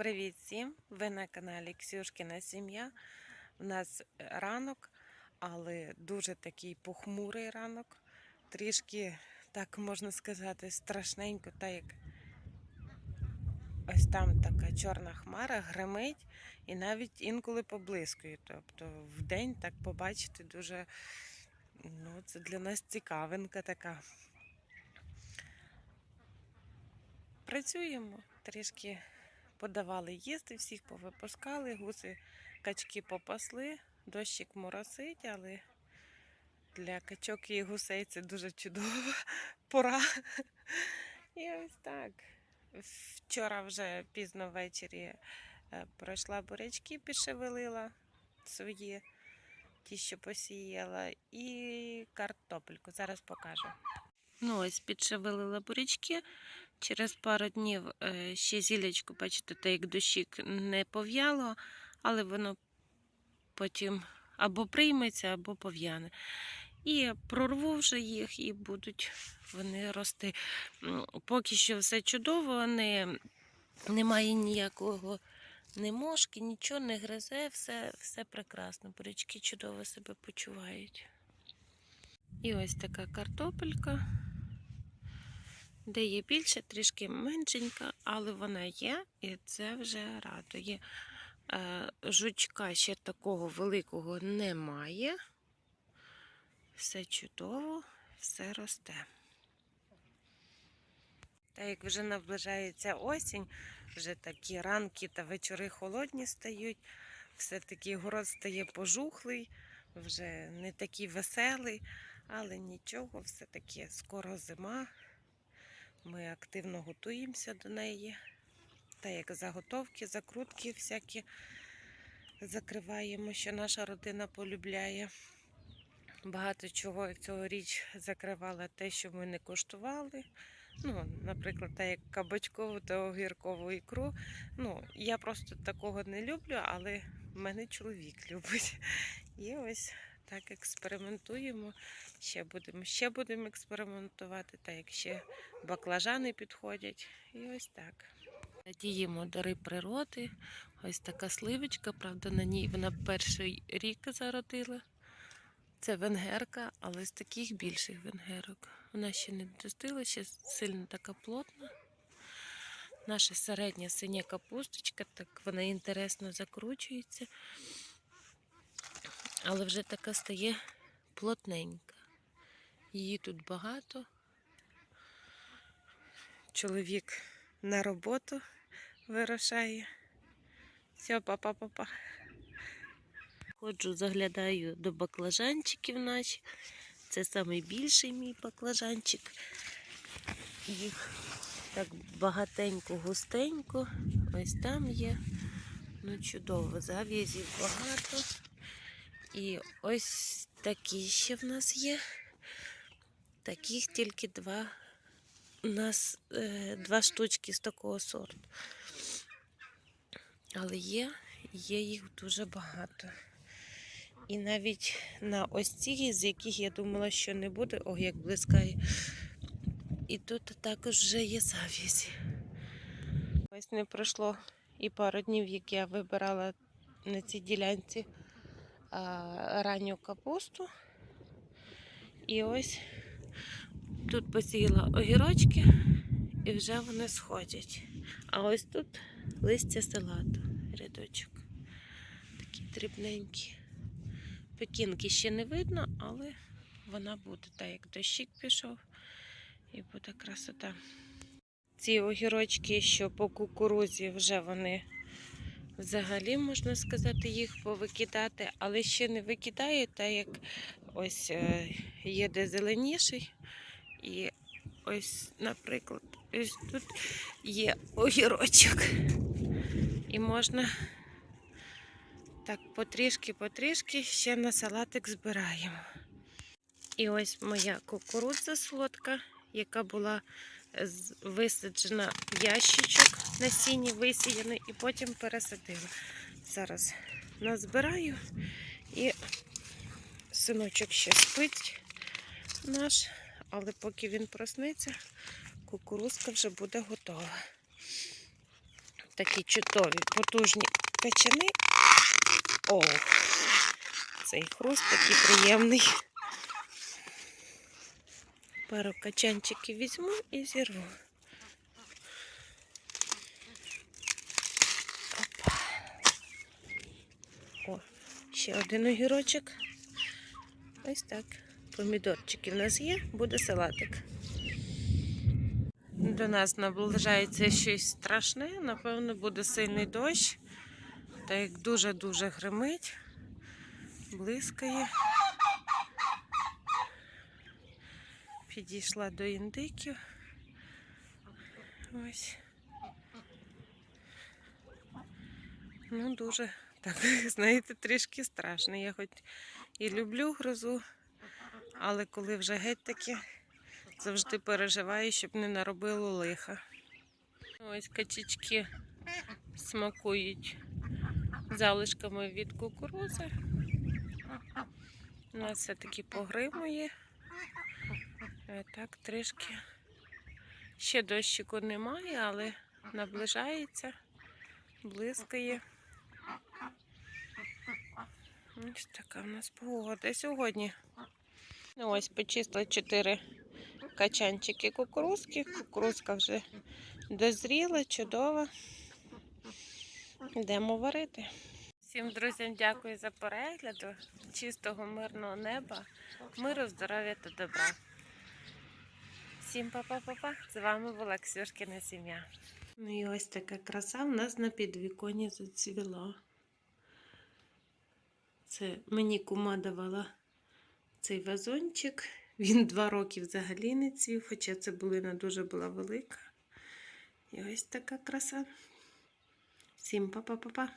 Привіт всім! Ви на каналі Ксюшкіна Сім'я. У нас ранок, але дуже такий похмурий ранок. Трішки, так можна сказати, страшненько, так як ось там така чорна хмара гримить і навіть інколи поблискує. Тобто в день так побачити дуже, ну, це для нас цікавинка така. Працюємо трішки подавали їсти, всіх повипускали, гуси, качки попасли, дощик моросить, але для качок і гусей це дуже чудова пора. І ось так. Вчора вже пізно ввечері е, пройшла бурячки, підшевелила свої, ті, що посіяла, і картопельку. Зараз покажу. Ну, ось підшевелила бурячки. Через пару днів е, ще зілечко, бачите, так як дощик не пов'яло, але воно потім або прийметься, або пов'яне. І прорву вже їх, і будуть вони рости. Поки що все чудово, не, немає ніякого ні мошки, нічого не гризе, все, все прекрасно. Бурячки чудово себе почувають. І ось така картопелька де є більше, трішки меншенька, але вона є, і це вже радує. Е, Жучка ще такого великого немає. Все чудово, все росте. Так як вже наближається осінь, вже такі ранки та вечори холодні стають, все-таки город стає пожухлий, вже не такий веселий, але нічого, все-таки скоро зима. Ми активно готуємося до неї. Та як заготовки, закрутки всякі закриваємо, що наша родина полюбляє. Багато чого цьогоріч закривала те, що ми не коштували. Ну, наприклад, так як кабачкову та огіркову ікру. Ну, я просто такого не люблю, але мене чоловік любить. І ось так експериментуємо. Ще будемо, ще будемо експериментувати, так як ще баклажани підходять. І ось так. Надіємо дари природи. Ось така сливочка, правда, на ній вона перший рік зародила. Це венгерка, але з таких більших венгерок. Вона ще не достигла, ще сильно така плотна. Наша середня синя капусточка, так вона інтересно закручується, але вже така стає плотненька. Її тут багато. Чоловік на роботу вирушає. Все, папа-папа. Ходжу, заглядаю до баклажанчиків наші. Це найбільший мій баклажанчик. Їх так багатенько, густенько. Ось там є. Ну, чудово, зав'язів багато. І ось такі ще в нас є. Таких тільки два. У нас е, два штучки з такого сорту. Але є, є їх дуже багато. І навіть на ось ці, з яких я думала, що не буде, ох, як блискає. І тут також вже є зав'язі. Ось не пройшло і пару днів, як я вибирала на цій ділянці ранню капусту. І ось тут посіяла огірочки і вже вони сходять. А ось тут листя салату, рядочок. Такі дрібненькі. Пекінки ще не видно, але вона буде, так як дощик пішов, і буде красота. Ці огірочки, що по кукурузі, вже вони взагалі, можна сказати, їх повикидати, але ще не викидаю, так як ось е, є де зеленіший. І ось, наприклад, ось тут є огірочок. І можна так потрішки-потрішки ще на салатик збираємо. І ось моя кукурудза солодка, яка була висаджена ящичок на сіні, висіяна, і потім пересадила. Зараз назбираю і синочок ще спить наш, але поки він проснеться, кукурузка вже буде готова. такі чудові, потужні качани. О, цей хруст такий приємний. Пару качанчиків візьму і зірву. Опа. О, ще один огірочок. Ось так. Помідорчики в нас є, буде салатик. До нас наближається щось страшне, напевно, буде сильний дощ. Так як дуже-дуже гримить, блискає. Підійшла до індиків. Ось. Ну, дуже, так, знаєте, трішки страшно. Я хоч і люблю грозу, але коли вже геть таки, завжди переживаю, щоб не наробило лиха. Ось качечки смакують залишками від кукурузи. У нас все-таки погримує. Е, Так, трішки. Ще дощику немає, але наближається, блискає. Ось така в нас погода сьогодні. Ну, ось почистила 4 качанчики кукурузки. Кукурузка вже дозріла, чудова. Йдемо варити. Всім друзям дякую за перегляд. Чистого мирного неба, миру, здоров'я та добра. Всім па-па-па-па. З вами була Ксюшкина сім'я. Ну і ось така краса в нас на підвіконні зацвіла. Це мені кума давала цей вазончик. Він два роки взагалі не цвів, хоча цибулина дуже була велика. І ось така краса. Всім па-па-па-па.